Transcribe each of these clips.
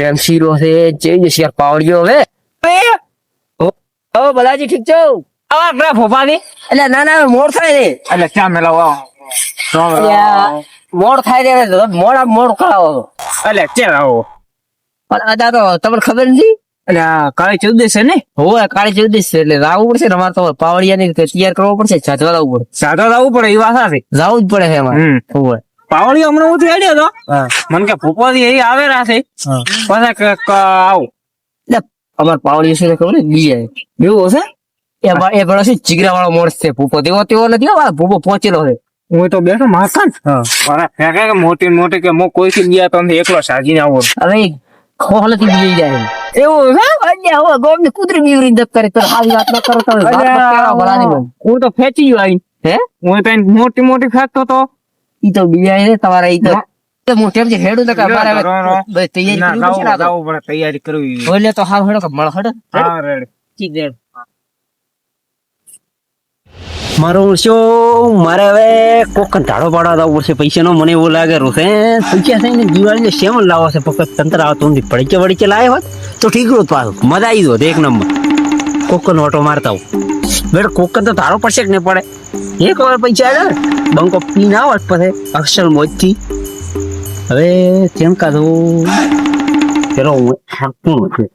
Tram શીરો છે જઈ જશે યાર પાવડીઓ હવે. ઓ બલાજી ઠીક છો? આવા આપણા ફોફાની એટલે ના ના મોડ થાય રે એટલે ક્યાં મેલાવો મોડ થાય રે મોડ આમ મોડ કરાવો. એટલે ચે આવો? પણ અદા તો તમને ખબર નથી? એટલે કાળી ચૌદશ છે ને? હોય કાળી ચૌદશ છે એટલે રાવવું પડશે ને અમારે તો પાવડિયાની તૈયાર કરવો પડશે છાજવા લાવવું પડે. સાદો લાવવું પડે એ વાત સાચી. જવું જ પડે છે અમારે. હમ. હોવે પાવડી હમણાં હું હેડ્યો તો મને કે ફૂફાથી એ આવેલા છે. પાછા કે આવું. અમારે પાવડી છે ખબર ને બીજે એવું હશે? એ એ પેલો છે ચીગરા વાળો મોડ છે ભૂપો. તેવો તેવો નથી હો, આ ભૂપો પહોંચેલો છે. હું તો બેઠો માખણ ને ફેંકે કે મોટી મોટી કે હું કોઈ થી ગયા તમને એકલો સાજીને આવો અરે ખોલથી બીજી જાય. એવું છે અલ્યા હવે ગોમની કૂતરી બીવરી દપ કરે તો આવી વાત ન કરો તો. હું તો ફેંચી ગયો આઈ હે? હું તો મોટી મોટી ફેંકતો તો. ઈ તો બીજા છે તમારા ઈ તો તો જે હેડું તો અમારે હવે રો, રો. બસ તૈયારી કરવી પડશે ને આ લાવવું તો. લાવવું પડે તૈયારી કરવી બોલે તો હાવ હેડો કે મળ હેડો. હા રેડી. ઠીક છે મારો શું મારે હવે કોક ધાડો પાડવા જવું પડશે પૈસા નો મને એવું લાગે રોશે પૈસા થઈને દિવાળી શેમ લાવો છે? પકડ તંત્ર આવતો નથી પડીકે વડીકે લાવ્યો હોત. તો ઠીક રોત પાછું. મજા આવી હોત એક નંબર. કોકન ઓટો મારતા હું બેટા કોકન તો ધારો પડશે કે નહીં પડે? એક વાર પૈસા આવે બંકો પી ના હોત પછી અક્ષર મોજથી હવે કેમ કાધું પેલો હું નથી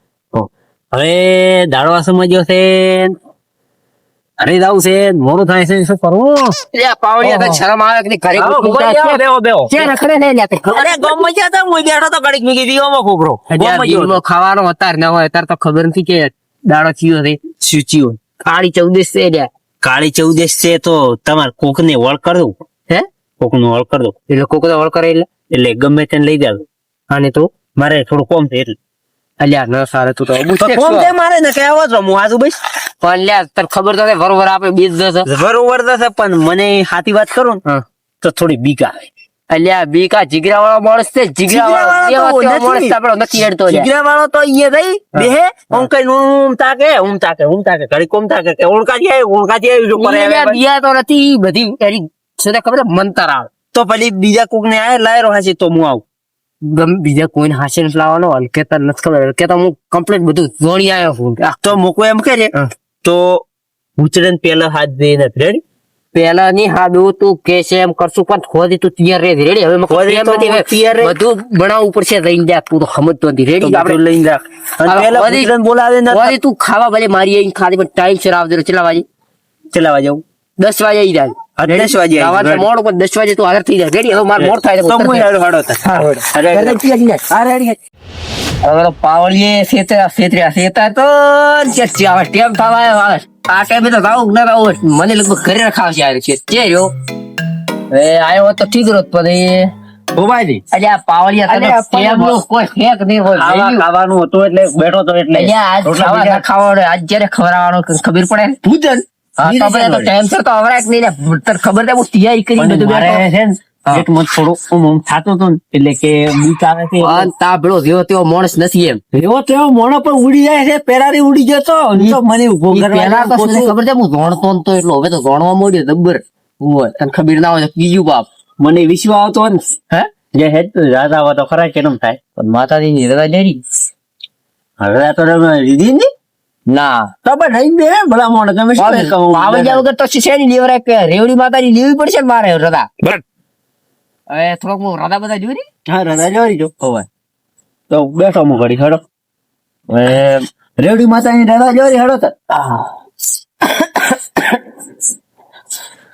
હવે દાડવા સમજ્યો છે. અરે દાવ છે. મોડું થાય છે. શું કરવું? પાવડિયા તો શરમ આવે કે ઘરે છે. બેહો, બેહો. રખડે ને અરે ગમ મજા તા, હું બેઠો તો ઘડીક મૂકી દીધો આમાં કોકરો. ખાવાનો અત્યારે ન હોય અત્યારે તો ખબર નથી કે દાડો ચિયો છે કાળી ચૌદશ છે લ્યા. કાળી ચૌદશ છે તો તમારે કોક ને વળ કર દઉં. હે? કોકનું વળ કર દઉં. એટલે કોક ને વળ કરે એટલે? એટલે ગમે તેને લઈ જાવ અને તો? મારે થોડું કોમ છે એટલે. અલ્યા ન સારે તું તો કોમ છે મારે? ને કે આવો છો હું આજુ બસ. પણ લ્યા તને ખબર તો છે બરોબર આપે બીજ દસ બરોબર દસ પણ મને સાચી વાત કરું ને તો થોડી બીક આવે. અલ્યા બીકા જીગરા વાળો માણસ છે જીગરા વાળો માણસ. આપણો નથી હેડતો જીગરા વાળો તો અહીંયા જઈ બેહે હું કઈ ઊમ તાકે ઊમ તાકે ઊમ તાકે ઘડી કોમ તાકે કે ઓળખાજી જાય ઓળખાજી જાય જો કરે. બીયા તો નથી બધી એની શું ખબર? મંતર આવે તો પછી બીજા કોક ને આય લાયરો હશે તો હું આવું ગમ બીજા કોઈને હાસી નથી લાવવાનો હલકેતા નથી ખબર હલકેતા હું કમ્પ્લીટ બધું જોણી આવ્યો છું તો મૂકો એમ કે હા. તો ઉચરણ પેલા હાથ દઈને રેડી પેલા ની હાડું તું કે છે એમ કરશું પણ ખોદી તું તૈયાર રે રેડી હવે. બધું બનાવવું પડશે લઈને જા તું તો સમજતો નથી. રેડી આપડે આપણે લઈને ખોદી- ઉચડન બોલાવે તું ખાવા ભલે મારી ખાલી પણ ટાઈમ સર આવજો ચલાવા ચલાવા જાઉં. દસ વાગે આવી જાય. દસ વાગે સવારે મોડ પણ દસ વાગે તું હાજર થઈ જાય. રેડી હવે મારે મોડ થાય તો હું હેડો હેડો અરે, અરે. હવે તો પાવડીએ સેતરા સેતા તો ચર્ચી આવે ટેમ થવા આવે. આ ટાઈમે તો ગાવું ના ગાવું મને લગભગ ઘરે રખાવશે આવે છે. તે રહ્યો. એ આવ્યો તો ઠીક રોત પણ આ તને અલ્યા, પણ કોઈ ફેક નહીં હોય. ખાવાનું હતું એટલે બેઠો તો એટલે રોટલા ખાવાનો આજ જ્યારે ખવડાવવાનો ખબર પડે? પૂજન. ખબર હું તૈયારી કરી બધું થોડું થાતું એટલે કે બીક આવે છે તાબડો જેવો તેવો માણસ નથી એમ. એવો તેવો મોણો પણ ઉડી જાય છે પેરારી ઉડી ગયો તો મને ઊભો પેલા તો ખબર છે હું ભણતો નતો એટલો. હવે તો ભણવા મળ્યો જબ્બર. હોય તને ખબર ના હોય બીજું બાપ. મને વિશ્વ આવતો હોય ને. હે? જે હેડ તો રાજા આવા તો ખરા કેમ થાય. પણ માતાજી ની રજા લેરી હવે તો રીધી લીધી ને. ના. તો પણ રહી દે ભલા મોણ તમે શું કહો? પાવડિયા વગર તો શેની લેવરાય કે રેવડી માતાની લેવી પડશે ને મારે બરાબર. હવે થોડોક હું બધા જોઈ રહી હા જો. હવે. તો બેઠો હું ઘડી હેડો. રેવડી માતાની રાજા જોરી હેડો તો.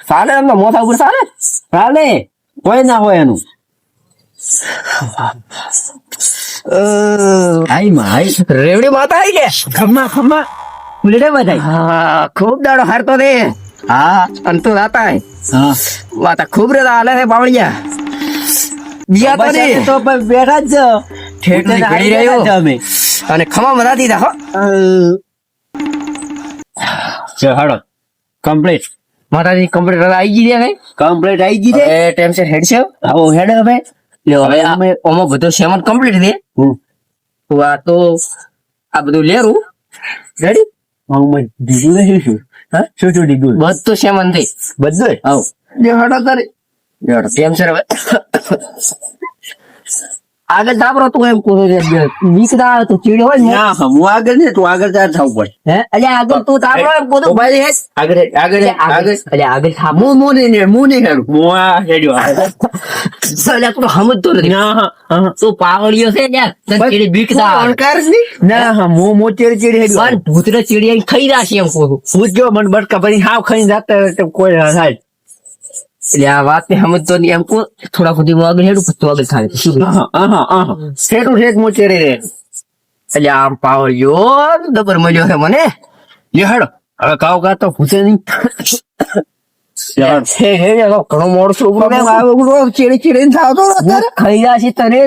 ચાલે એમને મોથા ઉપર સાલે? સાલે. કોઈ ના હોય એનું. High my. રેવડી માતા આવી કે? ખમ્મા ખમ્મા. ઉલડે બધાય. હા ખૂબ દાડો હારતો દે હા. અંતુ રાતા હે હા. વાતા ખૂબ રજા હાલે છે બાવળિયા બિયા તો બસ તો પર બેઠા જ ઠેઠ ઘડી રહ્યો. અમે. અને ખમા મરા દીધા હો. જો હાડો કમ્પ્લીટ. માતાજી કમ્પ્લીટ આવી ગઈ કઈ કમ્પ્લીટ આવી ગઈ ટાઈમ છે હેડ છે આવો હેડ હવે. લ્યો હવે આમાં બધો સેવન કમ્પ્લીટ દે. તો આ તો આ બધું લેરું. રેડી હું બીજું દીધું ને શું? શું હા? શું શું ડીગું બધું સેવન થઈ. બધું આવ. જે હડો તારે. કેમ છે હવે? આગળ તાપરો તું એમ છું બીક ના આવે તો ચીડ હોય ને હું આગળ ને તું આગળ તાર થવું પડે. હે? અલ્યા આગળ તું તાપરો એમ કહું ભાઈ હેડ. આગળ આગળ હેડ, આગળ. થા. મુ થાપ ને હું ને હેડ. હું આ હેડ્યો. સલે તું સમજતો નથી. ના, હા. તું પાવળિયો છે ને તને ચીડી બીક ના અણકાર જ ના હા મુ હું ચીડી ચીડી હેડ્યો. પણ ભૂતરે ચીડી ખાઈ રાશી એમ કહું ભૂત જો મને બટકા ભરી હાવ ખાઈને જાતા કોઈ થાય. એટલે આ વાત ને સમજતો નહીં એમ થોડા સુધી હું આગળ હેડું પછી આગળ થાય શું. ઠેઠું ઠેઠ હું ચીડી એટલે આમ પાવડિયો દબર મળ્યો છે મને. લે હેડો. હવે કાવ કાવ તો ભૂસે નહીં. ઘણો મોડો ઉડો ચીડી ચીડીને થાવ તો અત્યારે. ખાઈ રાશી તને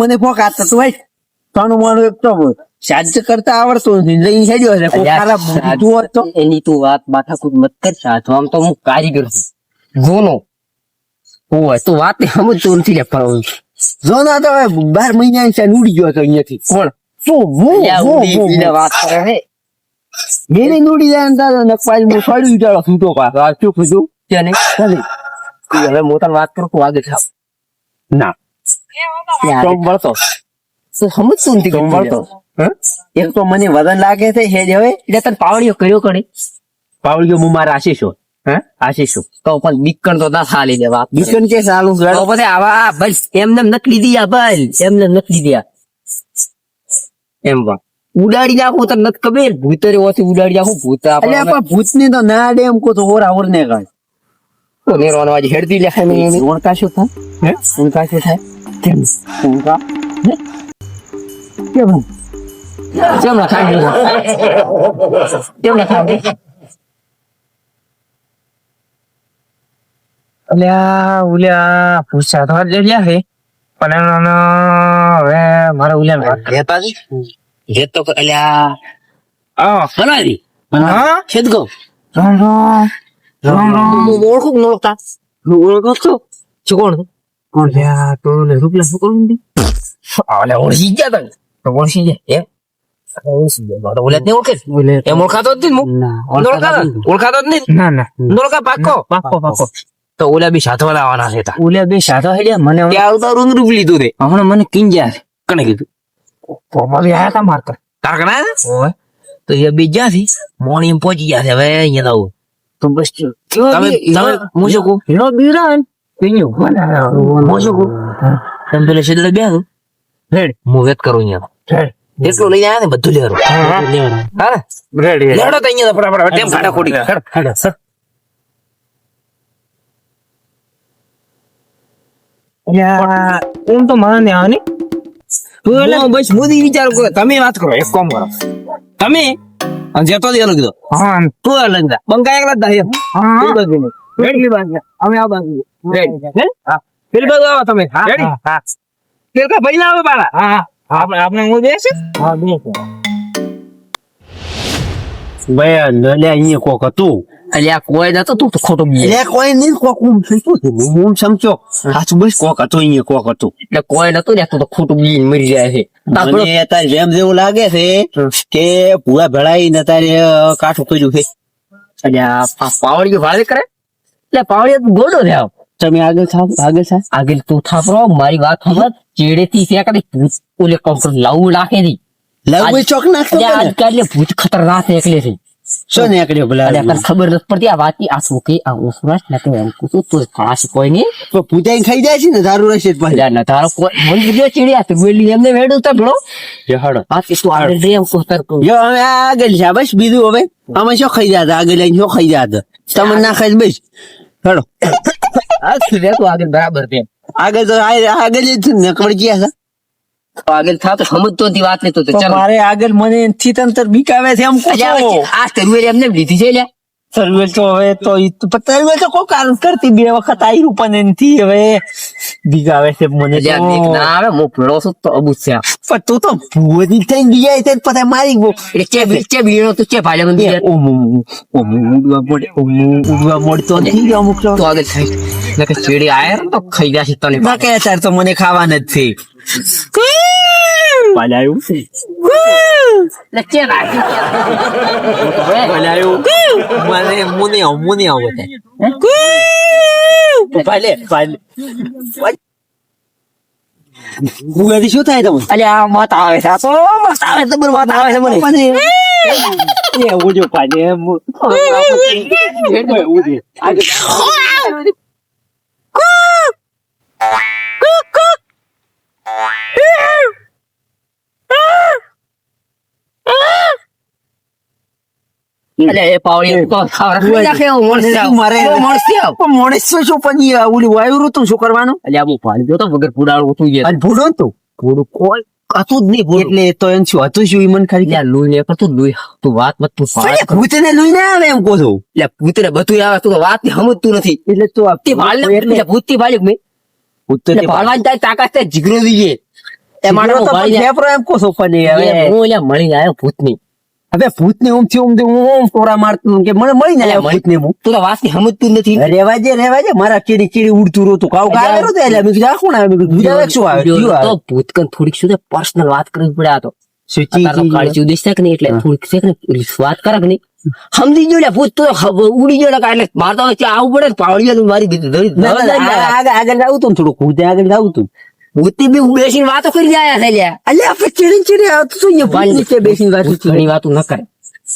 મને ફોક આપતા તું ભાઈ તાનું માનું એક તો સાજ કરતા આવડતું નથી લઈને હેડ્યો છે. તો. એની તું વાત માથાકૂટ મત કર સાધુ આમ તો હું કારીગર છું. જોનો ઓય તું વાત સમજ સમજતો નથી લે પણ તો બાર મહિના છે ઉડી ગયો તો અહીંયાથી. કોણ? શું હું હું, હું, વાત કરે હે. મેરે નુડી જાય ને નકવાજ હું ફાડ્યું વિચારો છૂટો પાછો આ ચૂપ છું તેને? ચાલે તું હવે મોટા વાત કરું તું આગળ થાવ ના. તો. મળતો તું સમજતો નથી તો મળતો હં? એક તો મને વજન લાગે છે હેજ હવે. એટલે તને પાવડીઓ કર્યો કણે. પાવડીઓ હું મારા આશીષો હે આશીષો તો પણ બીકણ તો ના સાલી દેવા બીકણ કે ચાલુ તો પછી આવા બસ એમને એમ નકલી દિયા બસ. એમને એમ નકલી દિયા. એમ વા. ઉડાડી નાખું તો નત ખબર? ભૂતરે ઓથી ઉડાડી નાખું ભૂત એટલે આપણે પણ ભૂતની તો ના ડે એમ કો તો ઓર આવર ને કાઢ નિર્વાણ વાજી હેડતી લેખાય ને. ઓળખા શું થાય? હે? ઓણકા શું થાય? કેમ? ઓળખા કેમ? કેમ ના નહીં? કેમ ના નહીં? અલ્યા ઉલ્યા પૂછા તો રહ્યા છે. પણ એનો હવે મારે ઉલ્યા જ લેત તો અલ્યા આ બનાવી હા? છેદ ગો. રામ રામ રામ રામ હું ઓળખું કે ઓળખતા? ઓળખો છો. શું કોણ? અલ્યા તો ઓલે રૂપિયા શું કરું દી અલ્યા, ઓળખી ગયા તો ઓળખી ઓળખાતો જ નહીં હું. ઓળખાતો જ? નહીં. ના ના. ન ઓળખા? પાક્કો? પાકો પાકો તો ઓલા બી સાથવાળા આવવાના છે ઓલા બે સાધો હેડ્યા મને ત્યાં આવતા રૂપ લીધું તે હમણાં મને કિંજ્યા છે કને કીધું પોમાલી આયા તા મારતા તાર કને આયા? ઓય તો એ બી જ્યાં થી મોણી એમ પહોંચી ગયા છે હવે અહીંયા આવું તો બસ તમે તમે હું શું કહું હીરો બીરાન પીન્યું હું શું કહું તમે પેલા છેલ્લે બે હતું હેડ હું વેત કરું અહીંયા એટલું લઈને આવ્યા ને બધું લેવાનું હા રેડી લેડો તો અહીંયા ફટાફટ ટેમ ખાટા ખોડી હેડ. હેડો સર એમ તો મને આવે તું એટલે બસ મોદી વિચાર કરો તમે વાત કરો એક કામ કરો. તમે? જતો દે અલગ દો હા તું અલગ દા બંકા એકલા દા હા પેલી બાજુ નહીં. રેડી બાજુ. અમે આ બાજુ. હા. પેલી બાજુ આવો તમે. રેડી હા પેલા ભાઈ ના આવે પાડા હા. આપણે આપણે હું દેશે હા બે ભાઈ લે અહીંયા કોક હતું. અલ્યા કોઈ નતો તું તો ખોટો બી એટલે કોઈ નહીં કોક હું શું થયું હું સમજો સાચું બસ કોક હતું અહીંયા કોક હતું એટલે કોઈ નતું ને તું તો ખોટું બી મરી જાય છે મને અત્યારે જેમ જેવું લાગે છે કે ભૂવા ભેળાઈ ને તારે કાઠું કર્યું છે અલ્યા પાવડીઓ વાળે કરે એટલે પાવડીઓ ગોડો છે આમ તમે આગળ થાવ આગળ થાવ આગળ તું થાપરો મારી વાત સમજ ચેડેથી ત્યાં કદી ઓલે કંકર લાવું નાખે નહીં લવ ચોક એટલે આજકાલ ભૂત ખતરનાક એકલે છે શું નીકળ્યો ભલા અલ્યા ખબર નથી પડતી આ વાત આ શું કે આ ઉસરાશ ને તો એમ કુતું તું ખાસ કોઈ નહીં. તો પૂજાઈ ખાઈ જાય છે ને દારૂ રહેશે જ પાછી. ના તારો કોઈ મન બીજો ચીડિયા તું વેલી એમને વેડું તો ભણો. હડો. આ કે તું આગળ રે એમ કહું તાર કહું. જો હવે આગળ છે બસ બીજું હવે. અમે શું ખાઈ જાતા? આગળ લઈને શું ખાઈ જતા? તમે ના ખાઈ બસ. હડો. આ શું રે તું આગળ બરાબર છે. આગળ તો આગળ જ છે ગયા છે. આગળ થા તો સમજતો નથી વાત લેતો તો તો તો ચાલો. મારે આગળ મને થી તંતર બીક આવે છે એમ આ તરવેલ એમને લીધી છે લ્યા તરવેલ તો હવે તો તરવેલ તો તો કોઈ કારણ કરતી બે વખત આવી પણ એનથી હવે બીક આવે છે મને તો. ના આવે હું ભેળો છું તો અબુ છે. પણ તું તો ભૂવતી થઈને બીજા છે પછી મારી ગયો એટલે ચે ચે બીડો તો ચે ભાલે મને ઓમ ઓમ ઉડવા મોડે ઓમ ઉડવા મળતો નથી અમુક તો. તો આગળ થાય એટલે કે ચેડી આયા તો ખાઈ ગયા છે તને બાકી અત્યારે તો મને ખાવાના જ છે પાલાયું એટલે ચે રાખી પાલાયું મને મુને મુને આવો તે પાલે પાલે ભૂગાથી શું થાય તમને અલ્યા આ મત આવે છે આ તો મત આવે છે બરોબર મત આવે છે મને એ ઉજો પાડે એમ ઉજે અલ્યા એ પાવડી તો ખાવરા નાખે મારે- છે આવો. શું પછી ઓલી વાયુ ઋતુ શું કરવાનું? અલે હું પાણી પીતો વગર પુડાળ ઉઠું ગયા અને ભૂડો તો? ભૂડું કોઈ હતું જ નહીં એટલે તો એમ શું હતું શું મને ખાલી અલ્યા લોહી ને કરતું લોહી. તું વાત મત તું. ભૂતને લોહી ના આવે એમ કહો છો? એટલે ભૂતને બધું આવે તું તો વાતની સમજતું નથી. એટલે તો તે ભાળ ને એટલે ભૂતથી મેં. ભૂત તો એટલે ભાળવાની તારી તાકાત જીગરો દીજે. એ હું ને- ફેફરો એમ કહો છો પણ હું અલ્યા મળીને આવ્યો ભૂતની હવે ભૂત ને ઊંઘથી ઊંઘ હું ઓમ ટોરા મારતું કે મને મળી ના ભૂત ને હું. તું તો વાત સમજતું નથી. રેવા જે રેવા જે મારા ચીડી ચીડી ઉડતું રોતું કાવ કાવે રોતું એટલે મેં કીધું આખું ના બીજા શું આવે તો ભૂત કન થોડીક શું પર્સનલ વાત કરવી પડે આ તો. કાળજી ઉદેશ છે કે નહીં? એટલે થોડીક છે કે વાત કરે કે નહીં? સમજી ગયો ભૂત તો હ- ઉડી ગયો એટલે મારે આવું પડે પાવડિયા મારી દીધું આગળ આગળ આવું તું ને થોડું કૂદે આગળ જાવ તું. ભૂતની બી બેસીને વાતો કરી જાય છે લ્યા. અલ્યા આપણે ચીડી ચીડી આવતું તું અહીંયા ભૂત નીચે બેસીને વાત ઘણી વાતો ન કરે.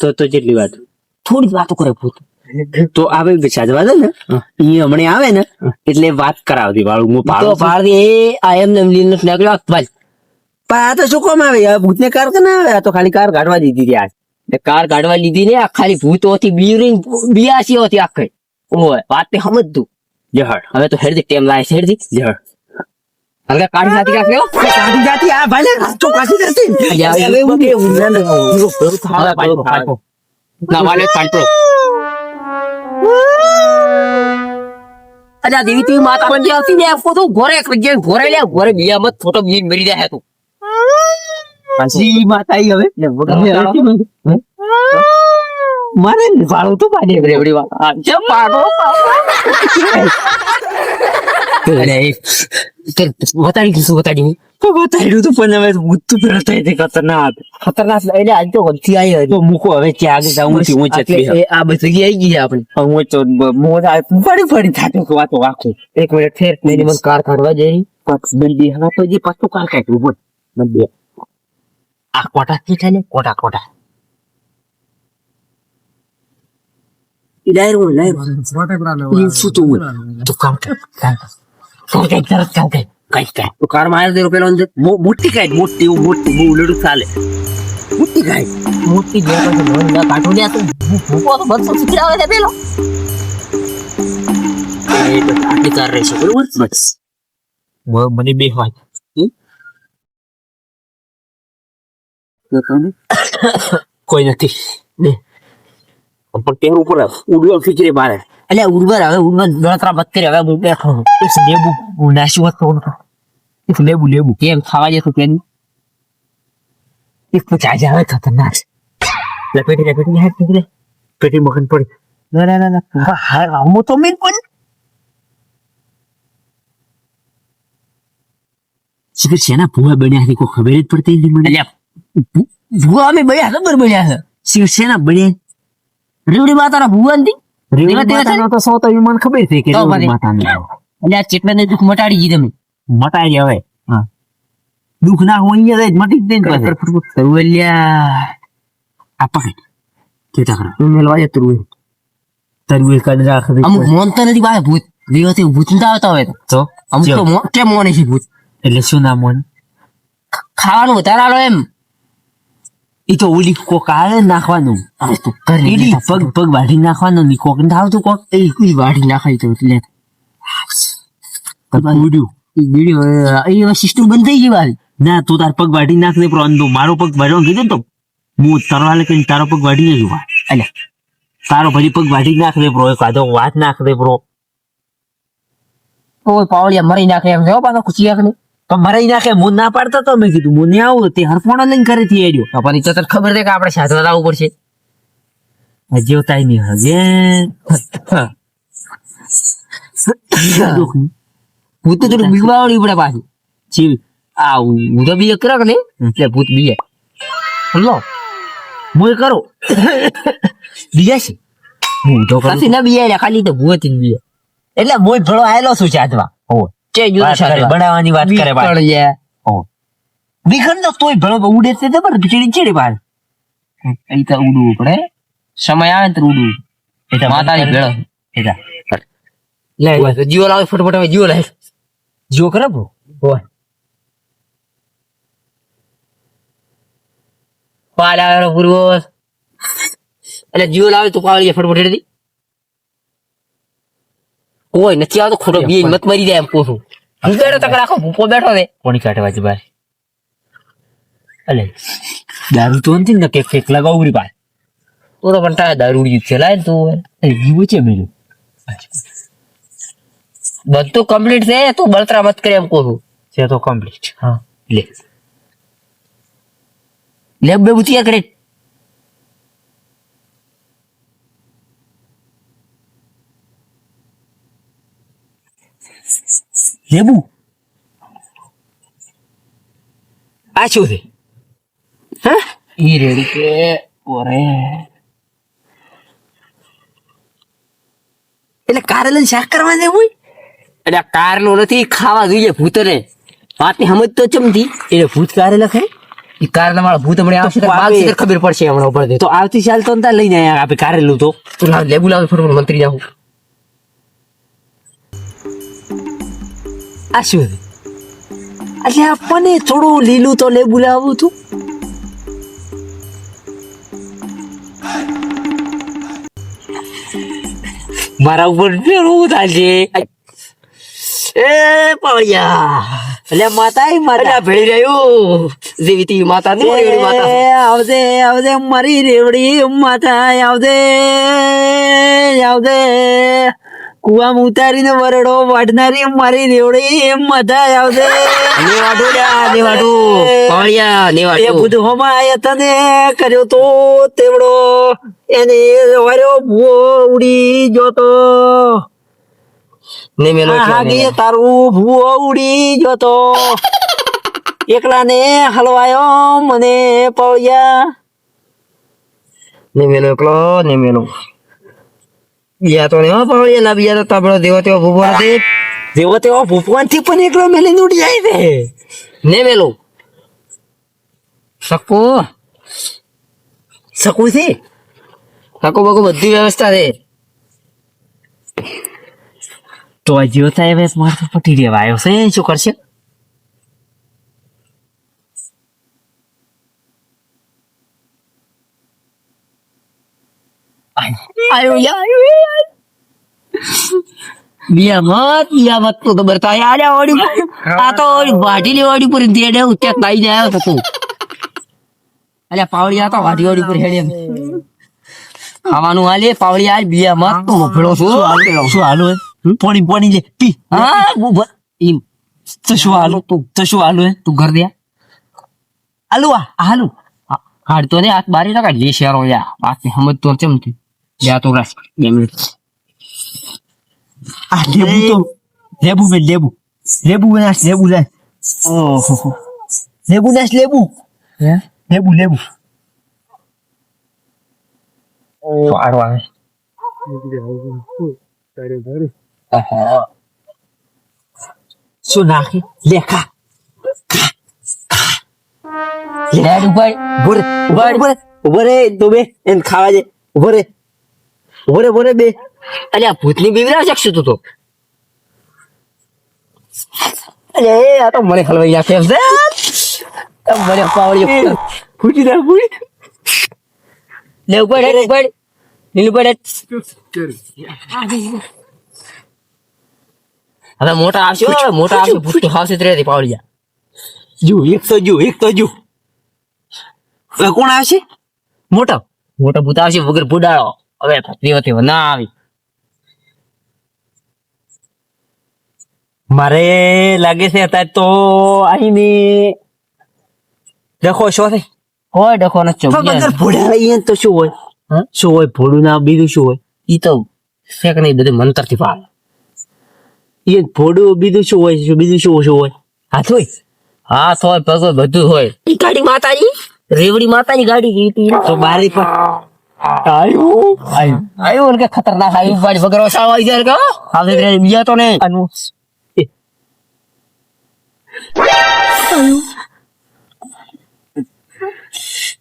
તો તો જેટલી વાત. થોડી વાતો કરે ભૂત. તો આવે સાજવા દે ને? ઈ હમણે આવે ને એટલે વાત કરાવતી વાળું. હું તો પાડું. એ આ એમ લીન નથી નીકળ્યો ભાઈ. પણ આ તો શું કોમ આવે? ભૂતને કાર કે ના આવે? આ તો ખાલી કાર કાઢવા દીધી હતી આજ. કાર કાઢવા લીધી ને આ ખાલી ભૂતોથી બીરી બિયાસી હતી આખે. ઓય વાત તે સમજતું જહડ. હવે તો હેડતી ટેમ લાય છે હેરથી જહડ. હલકા કાઢી નાખી કાઢ્યો કાઢી જાતી આ ભાઈ રાસ્તો કાઢી જાતી હવે એવું કે એવું ના ના. હવે પાડો, પાડો. ના વાલે પાડો અલ્યા દેવી તું માતા પણ જે હતી ને આ તો ઘોરે જે ઘોરે લે ઘોરે બિયા મત ફોટો બી મરી જાય તું પછી માતા આઈ હવે મારે ને તો પાડે રેવડી વાત જે પાડો અરે બતાડી દીધું બતાડી બતાડ્યું તું પણ હવે ભૂત તો પેલા થાય તે ખતરનાક. ખતરનાક એટલે આજ તો ગલતી આવી હતી તો મૂકો હવે ત્યાં આગળ જાઉં છું હું એ આ બધી આવી ગઈ આપણે. હું તો ફરી ફરી થાતું કે વાતો આખું એક મિનિટ ઠેર મેરી મને કાર કાઢવા જઈ બંદી હા તો જે પાછું કાર કાઢ્યું બોલ. બંદી આ કોટા થી થાય ને? કોટા કોટા બોલ ઇલાયર શું તું કામ કામ તો મારે મન તું તો. બે હોય. કોઈ નથી. પણ પેર ઉપર ઉડવા ખીચરી બારે એટલે ઉર્વર હવે ઉર્વર ગણતરા મત કરે હવે બેઠો એક લેબુ. નાશી હોત તો. એક લેબુ લેબુ. કેમ ખાવા જતું પેન એક પછી આજે આવે ખતરનાક. લપેટી લપેટી હાથ નીકળે પેટી મગન પડી. ના ના ના ના. હા હા તો મેન પણ. શિખર શેના ભૂવા બન્યા છે કોઈ ખબર જ પડતી નથી મને. ભૂવા અમે બન્યા ખબર બન્યા છે. શિવસેના બન્યા રેવડી માતાના ભૂવા નથી રેવડી માતાનો તો સો તો મને ખબર છે કે તો માતાનો. એટલે આ ચેટલા દુઃખ મટાડી દીધી તમે મટાડી હવે દુઃખ ના હોય અહીંયા જ મટી જ દે ને પાછું. આ પકડ. કેતા ખરા તું મેલવા કાઢ રાખ દે. અમુક નથી પાસે ભૂત. દેવાથી ભૂત આવતા હોય તો. અમુક. તો મોને છે ભૂત? એટલે શું ના મોન? ખાવાનું વધારે આલો એમ. એ તો ઓલી કોક આવે નાખવાનું. પગ પગ વાઢી નાખવાનું ની કોક ને આવતું કોક. એ વાઢી નાખાય તો એટલે. એ સિસ્ટમ બંધ થઈ ગઈ વાળી. ના તું તાર પગ વાઢી નાખ દે પ્રો અંદુ મારો પગ વાઢવા કીધું તો હું તરવાલે કઈ તારો પગ વાઢી નહીં જોવા એટલે તારો ભલી પગ વાઢી નાખ દે પ્રો એક આધો વાત નાખ દે પ્રો. ઓય પાવળિયા મરી નાખે એમ જો પાછો ખુશી આંખની. તો મરાઈ નાખે હું ના પાડતા તો મેં કીધું હું આવું તે હરફોણો લઈને ઘરે થી આવ્યો પછી તો તને ખબર છે કે આપણે સાધવા આવવું પડશે. હજી તાઈ નહીં હજે ભૂત તો થોડું બીવાવડી પડે પાછું. જીવ. આ હું તો બીજે કરો નહીં એટલે ભૂત બીજે લો. હું કરો. બીજા છે. હું તો કરું ના બીજે એટલે ખાલી તો ભૂત જ બીજે એટલે હું ભળો આવેલો છું ચાંદવા ચે જુદું સાચું. બનાવવાની વાત કરે ભાઈ બીકણ લ્યા. વિઘન તો તોય ભલો ઉડે તે પણ ચીડી ચીડી પાડ ઈ તો ઉડવું પડે. સમય આવે તો ઉડવું. માતાની ભેળો. એતા લે જીઓ લાવે ફટફટ હવે જીઓ લાવે. જીઓ કરે બ્રો? હોય. પાલ આવેલો પૂર્વ. એટલે જીઓ લાવે તો પાવડી ફટફટ ઓય નથી આવતો ખોટો. બી મત મરી જાય એમ પોસું હું બેઠો તક રાખો ભૂપો બેઠો ને. કોની કાઢે છે બાર અલે દારૂ તો નથી ને કે કેક લગાવું રી ભાઈ તો તો પણ તારે દારૂડિયું છે લાય ને તું એ જીવો છે મેલું બધું કમ્પ્લીટ છે તું બળતરા મત કરે એમ કહું છું. છે તો કમ્પ્લીટ હા. લે. લેબ બે બુતિયા કરે. લેબુ આ શું છે. હા? ઈ રેડી કે ઓરે. એટલે કારેલા શાક કરવા દે હોય? એટલે કારનો નથી ખાવા જોઈએ ભૂતને. વાતની સમજ તો ચમતી એટલે ભૂત કારેલા ખાય ઈ કારના મારા ભૂત હમણાં આવશે ખબર પડશે હમણાં ઉપર તો આવતી ચાલ તો લઈને આપણે કારેલું તો. લાવ લેબુ લાવ ફટફટ મંત્રી જાઉં. આ શું એટલે આપણને થોડું લીલું તો લેબુ લાવું તું મારા ઉપર ફેરવું થશે એ પાળિયા એટલે માતા. એ માતા ભેળી રહ્યું. જેવી તી માતા માતા. આવજે આવજે મારી રેવડી માતા આવજે આવજે. કુવામાં ઉતારીને વરડો વાઢનારી મારી રેવડી માતા આવજે. નેવાડું લ્યા નેવાડું પાવડિયા એ નેવાડું બુધમાં આયા તને કર્યો તો તેવડો. એને વર્યો ભૂવો ઉડી જોતો ને મેલો હાગી તારું ભૂવો ઉડી જોતો એકલા ને હલવાયો મને પાળિયા ને મેલો એકલો ને મેલો. બિયા તો નહીં હો પાવડિયા લા તો તાબડો દેવો તેવો ભૂભો નથી. જેવો તેવો ભૂપવાનથી પણ એકલો મેલી ઉડી જાય છે. ને મેલો? સકો શકું? છે સકો બકો બધી વ્યવસ્થા છે. તો થાય મારે પટી રહેવા આવ્યો છે શું કરશે? આયો યાર બિયા મત બિયા મત તો ખબર થાય આલ્યા ઓડી આ તો ઓડી વાઢીલી ઓડી પર દેડે ઉત્યા તાઈ જાય તો તું અલ્યા આ તો વાઢી ઓડી પર હેડે ખાવાનું આલે પાવડિયા આ બિયામત તો મફળો છું શું હાલું પોણી પોણી લે પી હા ઈમ તો શું તું તો શું હાલું હે તું ઘર દે હાલુ આ હાલું હાડ તો ને હાથ બારી ના કાઢ લે શેરો યા વાત સમજતો ચમતી જા શું લેખા લેડ ઉપર બોરે બોરે બોરે બોરે તો બે એને ખાવા દે બોરે બોરે બોરે બે. અલ્યા ભૂતની બીવરા શકશું તું તો? અલે આ તો મને ખલવાઈ નાખે એમ છે મને પાવડી ફૂટી દે ફૂટી. લે ઉપર હે ઉપર નીલ હેડ. હવે મોટા આવશે મોટા આવશે ભૂત તો આવશે જ રહેતી પાવડિયા જો એક તો જો એક તો જો. હવે કોણ આવશે? મોટો. મોટા ભૂત આવશે વગર બુડાળો હવે ધીરે ના આવી. મારે લાગે છે અત્યારે તો અહીંની ડખો શું થઈ કોઈ ડખો તો અંદર ભોળા લઈએ તો શું હોય? શું હોય ભોળું ના બીજું શું હોય? ઈ તો શેક નહીં બધું મંતરથી પાડે એ ભોળું બીજું શું હોય? શું બીજું શું શું હોય? હાથ હોય? હાથ હોય પગ હોય બધું હોય. એ ગાડી માતાની રેવડી માતાની ગાડી તો બારી પર આયું આયું આવ્યું ને કે ખતરનાક આવ્યું ગાડી વગર ઓછા આવી જાય કે આવે રે બીજા તો નહીં આનું એ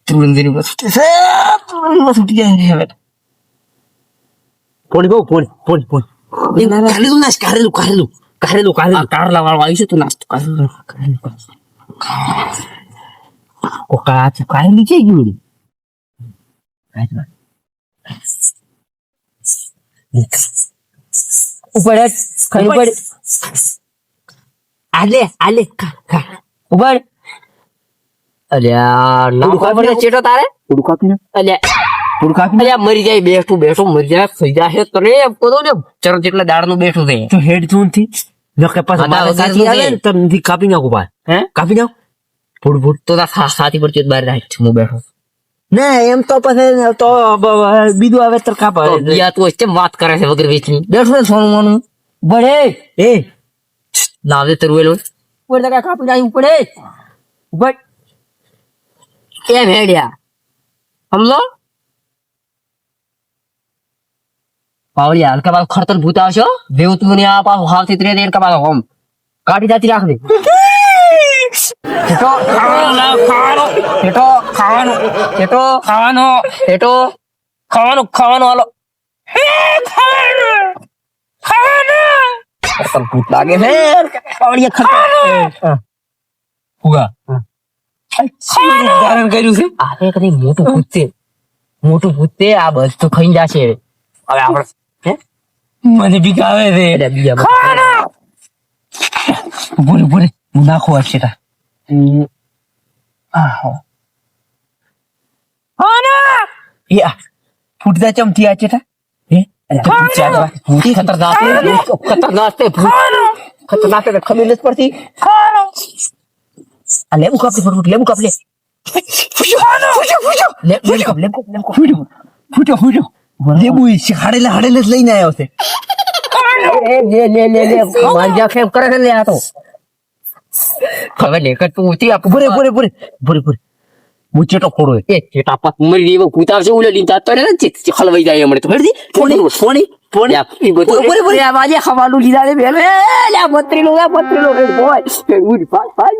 ત્રુંદરી બસ ઉઠે છે ત્રુંદરી બસ ઉઠી જાય છે હવે પોણી બહુ પોણી પોણી પોણી કારેલું નાશ કારેલું કારેલું કારેલું આ કારેલું કારલા વાળો આવી છે તું નાસ્તો કર કોકા આ કારેલું છે ગયું ઉપર હેઠ, ખાઈ ઉપર આલે આલે ખા ઉપર. અલ્યા ના ચેટો તારે? અલ્યા અલ્યા મરી જાય બેઠું બેઠું મરી જાય થઈ જાય તને એમ કહો ને ચરો જેટલા દાડનું બેઠું છે. તો હેડથી મારે આવે ને કાપી નાખું ભાઈ હે? કાપી નાખ? ફૂડ ફૂડ તો સાથી પર ચેત બહાર રાખ હું બેઠો ના એમ તો પછી તો બીજું આવે તો કાપા તો તું કેમ વાત કરે છે વગર વેચની બેઠું ને સોનું બળે એ. લાવે તરવેલો ઉપર તકા કાપી જાય પડે ઉપર કેમ હેડ્યા? સમજો પાવડિયા હલકા બાદ ખરતર ભૂત આવશો દેવ તું ને આ પાછું હાવથી ત્રે દે કબા હોમ કાઢી જાતી રાખ દે હેઠો ખાવાનો. હેઠો ખાવાનો. હેઠો ખાવાનો. હેઠો ખાવાનું ખાવાનો હાલો ખરતર ભૂત લાગે છે ખરતર ફુગા ધારણ કર્યું છે આ તો કદી મોટું ભૂત છે મોટું ભૂત છે આ બધું ખાઈ જશે હવે આપણે મને બીક આવે છે. બોલે બોલે. નાખું આ ફૂટતા ચમથી આ. ભૂત ખતરનાક છે ખતરનાક છે ભૂત ખતરનાક છે ખબર નથી પડતી આ લેબુ કાપ લેબુ કાપ લે લેબુ હાડેલા હાડેલા લઈને આવ્યો છે એ લે લે લે લે કરે છે લે આ તો હવે લે કે તું ઉતી આપ બોરે બોરે બોરે બોરે બોરે હું ચેટો ખોડો એ ચેટા પાત મરી એવો કુતાર છે ઉલે લીધા તો ને હલવાઈ જાય હમણે તો હેડતી ફોણી ફોણી ફોણી બોરે બોરે બાજે ખવાનું લીધા ને બેલે લે બત્રી લો બત્રી લો બોય ઉડી પાડ પાડ